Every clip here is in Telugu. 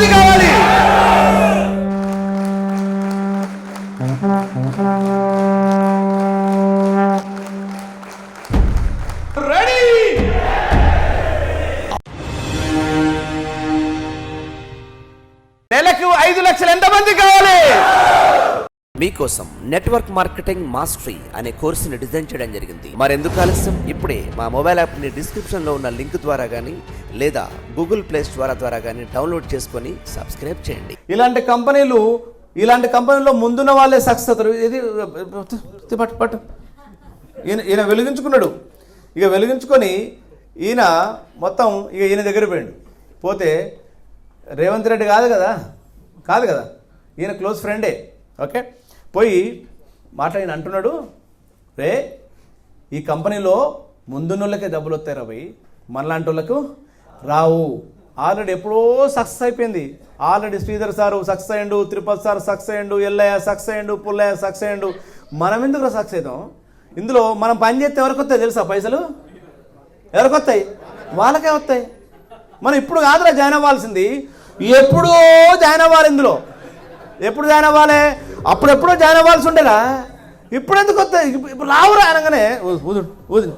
അധികാരം మీకోసం నెట్వర్క్ మార్కెటింగ్ మాస్టరీ అనే కోర్సుని డిజైన్ చేయడం జరిగింది. మరెందుకు ఆలస్యం? ఇప్పుడే మా మొబైల్ యాప్ని డిస్క్రిప్షన్లో ఉన్న లింక్ ద్వారా కానీ లేదా గూగుల్ ప్లే స్టోర్ ద్వారా కానీ డౌన్లోడ్ చేసుకొని సబ్స్క్రైబ్ చేయండి. ఇలాంటి కంపెనీలు ఇలాంటి కంపెనీలో ముందున్న వాళ్ళే సక్సెస్ అవుతారు. ఇది పట్టు పట్టు. ఈయన ఈయన వెలిగించుకున్నాడు. ఇక వెలిగించుకొని ఈయన మొత్తం ఇక ఈయన దగ్గర పోయాడు. పోతే రేవంత్ రెడ్డి కాదు కదా? కాదు కదా? ఈయన క్లోజ్ ఫ్రెండే. ఓకే? పోయి మాట్లాడిన అంటున్నాడు రే ఈ కంపెనీలో ముందున్నోళ్ళకే డబ్బులు వస్తాయి రవి మనలాంటి వాళ్ళకు రావు. ఆల్రెడీ ఎప్పుడో సక్సెస్ అయిపోయింది. ఆల్రెడీ శ్రీధర్ సారు సక్సెస్ అయ్యండు తిరుపతి సార్ సక్సెస్ అయ్యండు ఎల్లయ్య సక్సెస్ అయ్యండు పుల్లయ్య సక్సెస్ అయ్యండు. మనం ఎందుకు సక్సెస్ అవుతాం ఇందులో మనం పని చేస్తే ఎవరికి వస్తాయి తెలుసా పైసలు? ఎవరికి వస్తాయి? వాళ్ళకే వస్తాయి. మనం ఇప్పుడు కాదురా జాయిన్ అవ్వాల్సింది. ఎప్పుడో జాయిన్ అవ్వాలి ఇందులో. ఎప్పుడు జాయిన్ అవ్వాలి? అప్పుడెప్పుడో జాయిన్ అవ్వాల్సి ఉండేలా? ఇప్పుడు ఎందుకు వస్తాయి? ఇప్పుడు ఇప్పుడు రావురా అనగానే ఊదు ఊదు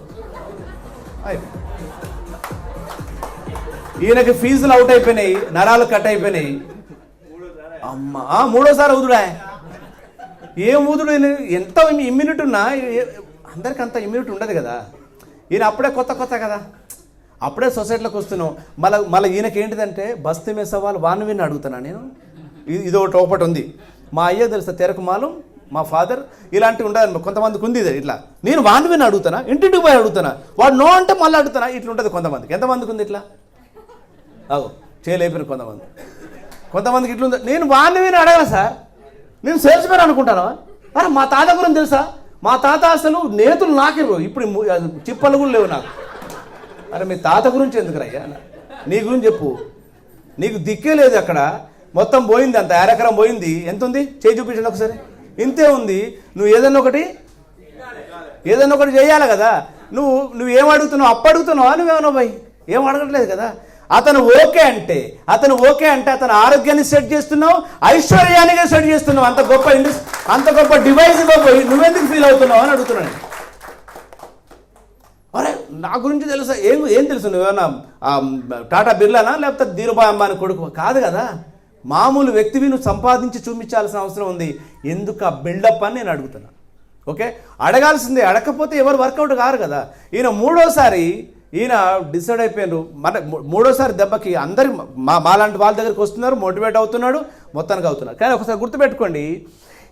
ఈయనకి ఫీజులు అవుట్ అయిపోయినాయి నరాలు కట్ అయిపోయినాయి. అమ్మా మూడోసారి ఊదుడా? ఏం ఊదుడు? ఎంత ఇమ్యూనిటీ ఉన్నా అందరికీ అందరికి అంత ఇమ్యూనిటీ ఉండదు కదా. ఈయన అప్పుడే కొత్త కొత్త కదా. అప్పుడే సొసైటీలోకి వస్తున్నాం. మళ్ళీ మళ్ళీ ఈయనకి ఏంటిదంటే బస్తీ మీద సవాల్ వాడిని విని అడుగుతున్నా నేను. ఇది ఇది ఒకటి ఒకటి ఉంది. మా అయ్య తెలుసా తెరకుమాలం మా ఫాదర్ ఇలాంటివి ఉండాలి కొంతమందికి ఉంది ఇట్లా. నేను వాడిని అడుగుతానా? ఇంటింటికి పోయి అడుగుతానా? వాడు నో అంటే మళ్ళీ అడుగుతానా? ఇట్లా ఉంటుంది కొంతమందికి. ఎంతమందికి ఉంది ఇట్లా? అవు చేయలేపారు కొంతమంది. కొంతమందికి ఇట్లుంది నేను వాడిని విని సార్? నేను సేల్స్ మ్యాన్ అనుకుంటాను? అరే మా తాత గురించి తెలుసా? మా తాత అసలు నేతులు నాకిర్రు ఇప్పుడు చిప్పలు కూడా లేవు నాకు. అరే మీ తాత గురించి ఎందుకు రయ్యా నీ గురించి చెప్పు. నీకు దిక్కే లేదు అక్కడ. మొత్తం పోయింది అంత ఎకరం పోయింది. ఎంత ఉంది చేయి చూపించండి ఒకసారి. ఇంతే ఉంది. నువ్వు ఏదన్నా ఒకటి ఏదన్నా ఒకటి చేయాలి కదా. నువ్వు నువ్వు ఏం అడుగుతున్నావు? అప్పు అడుగుతున్నావా నువ్వేమన్నా పోయి? ఏం అడగట్లేదు కదా. అతను ఓకే అంటే అతను ఓకే అంటే అతను ఆరోగ్యాన్ని సెట్ చేస్తున్నావు ఐశ్వర్యానికి సెట్ చేస్తున్నావు. అంత గొప్ప ఇండస్ అంత గొప్ప డివైస్ పోయి నువ్వెందుకు ఫీల్ అవుతున్నావు అని అడుగుతున్నాను అరే నా గురించి తెలుసా? ఏం ఏం తెలుసు నువ్వేమన్నా టాటా బిర్లానా? లేకపోతే ధీరుభాయ్ అంబానీ కొడుకు? కాదు కదా. మామూలు వ్యక్తివి నువ్వు సంపాదించి చూపించాల్సిన అవసరం ఉంది. ఎందుకు ఆ బిల్డప్ అని నేను అడుగుతున్నా. ఓకే? అడగాల్సిందే అడగకపోతే ఎవరు వర్కౌట్ కారు కదా. ఈయన మూడోసారి ఈయన డిసైడ్ అయిపోయినారు. మన మూడోసారి దెబ్బకి అందరి మా మాలాంటి వాళ్ళ దగ్గరికి వస్తున్నారు మోటివేట్ అవుతున్నాడు మొత్తానికి అవుతున్నారు. కానీ ఒకసారి గుర్తుపెట్టుకోండి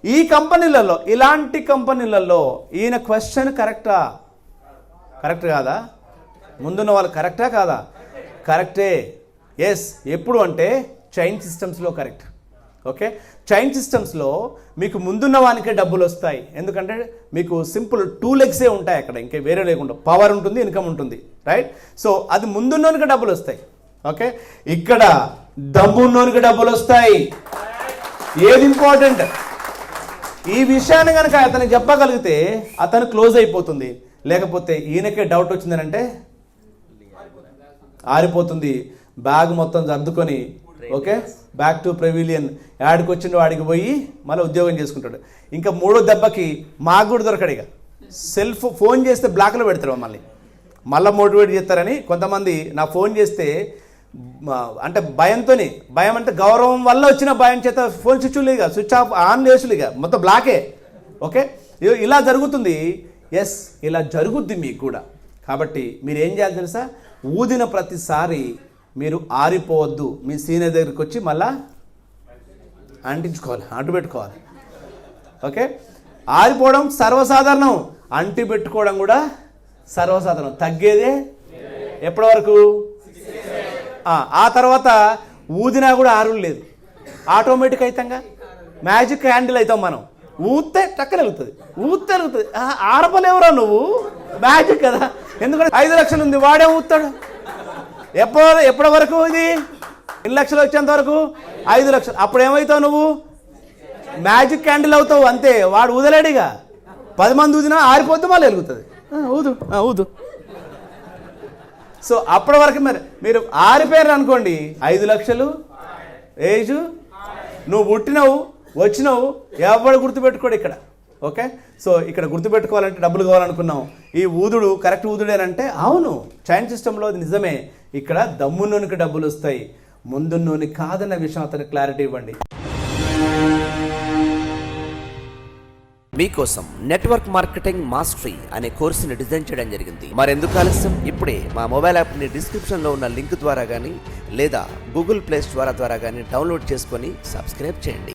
ఈ కంపెనీలలో ఇలాంటి కంపెనీలలో ఈయన క్వశ్చన్ కరెక్టా కరెక్ట్ కాదా? ముందున్న వాళ్ళు కరెక్టా కాదా? కరెక్టే ఎస్ ఎప్పుడు అంటే చైన్ సిస్టమ్స్లో కరెక్ట్ ఓకే చైన్ సిస్టమ్స్లో మీకు ముందున్న వానికే డబ్బులు వస్తాయి. ఎందుకంటే మీకు సింపుల్ టూ లెగ్సే ఉంటాయి అక్కడ. ఇంకా వేరే లేకుండా పవర్ ఉంటుంది ఇన్కమ్ ఉంటుంది. రైట్ సో అది ముందున్నోనికి డబ్బులు వస్తాయి. ఓకే ఇక్కడ దమ్మున్నోనికి డబ్బులు వస్తాయి. ఏది ఇంపార్టెంట్ ఈ విషయాన్ని కనుక అతనికి చెప్పగలిగితే అతను క్లోజ్ అయిపోతుంది. లేకపోతే ఈయనకే డౌట్ వచ్చిందనంటే ఆరిపోతుంది. బ్యాగ్ మొత్తం సర్దుకొని ఓకే బ్యాక్ టు ప్రెవిలియన్ యాడికి వచ్చిండు వాడికి పోయి మళ్ళీ ఉద్యోగం చేసుకుంటాడు. ఇంకా మూడో దెబ్బకి మాకు కూడా దొరకడు ఇక. సెల్ ఫోన్ చేస్తే బ్లాక్లో పెడతారు మమ్మల్ని. మళ్ళీ మోటివేట్ చేస్తారని కొంతమంది నా ఫోన్ చేస్తే అంటే భయంతోనే భయం అంటే గౌరవం వల్ల వచ్చిన భయం చేత ఫోన్ స్విచ్ లేక స్విచ్ ఆఫ్ ఆన్ చేసులేక మొత్తం బ్లాకే ఓకే ఇలా జరుగుతుంది. ఎస్ ఇలా జరుగుద్ది మీకు కూడా. కాబట్టి మీరు ఏం చేయాలి తెలుసా? ఊదిన ప్రతిసారి మీరు ఆరిపోవద్దు. మీ సీనియర్ దగ్గరికి వచ్చి మళ్ళా అంటించుకోవాలి అంటు పెట్టుకోవాలి ఓకే? ఆరిపోవడం సర్వసాధారణం. అంటి పెట్టుకోవడం కూడా సర్వసాధారణం. తగ్గేదే ఎప్పటి వరకు ఆ, తర్వాత ఊదినా కూడా ఆరులు లేదు. ఆటోమేటిక్ అవుతాంగా మ్యాజిక్ హ్యాండిల్ అవుతాం మనం. ఊతే టక్కన వెళ్తుంది. ఊతే వెళ్తుంది. ఆరపలేవురా నువ్వు? మ్యాజిక్ కదా. ఎందుకంటే ఐదు లక్షలు ఉంది వాడే ఊతాడు. ఎప్పుడు ఎప్పటి వరకు ఇది? ఎన్ని లక్షలు వచ్చేంత వరకు? ఐదు లక్షలు. అప్పుడు ఏమవుతావు నువ్వు? మ్యాజిక్ క్యాండిల్ అవుతావు అంతే. వాడు ఊదలేడిగా. పది మంది ఊదినా ఆరిపోద్దు మళ్ళీ వెలుగుతుంది. ఊదు. ఊదు. సో అప్పటి వరకు మరి మీరు ఆరిపోయారు అనుకోండి. ఐదు లక్షలు. ఏజ్? నువ్వు పుట్టినవు వచ్చినావు ఎవడు గుర్తుపెట్టుకోడు ఇక్కడ. ఓకే? సో ఇక్కడ గుర్తుపెట్టుకోవాలంటే డబ్బులు కావాలనుకున్నాం ఈ ఊదుడు కరెక్ట్ ఊదుడేనంటే అవును చైన్ సిస్టంలో అది నిజమే. ఇక్కడ దమ్ము నూనెకి డబ్బులు వస్తాయి. ముందున్నోని కాదన్న విషయం అతను క్లారిటీ ఇవ్వండి. మీకోసం నెట్వర్క్ మార్కెటింగ్ మాస్టరీ అనే కోర్సుని డిజైన్ చేయడం జరిగింది. మరెందుకు ఆలస్యం? ఇప్పుడే మా మొబైల్ యాప్ని డిస్క్రిప్షన్లో ఉన్న లింక్ ద్వారా కానీ లేదా గూగుల్ ప్లే స్టోర్ ద్వారా కానీ డౌన్లోడ్ చేసుకొని సబ్స్క్రైబ్ చేయండి.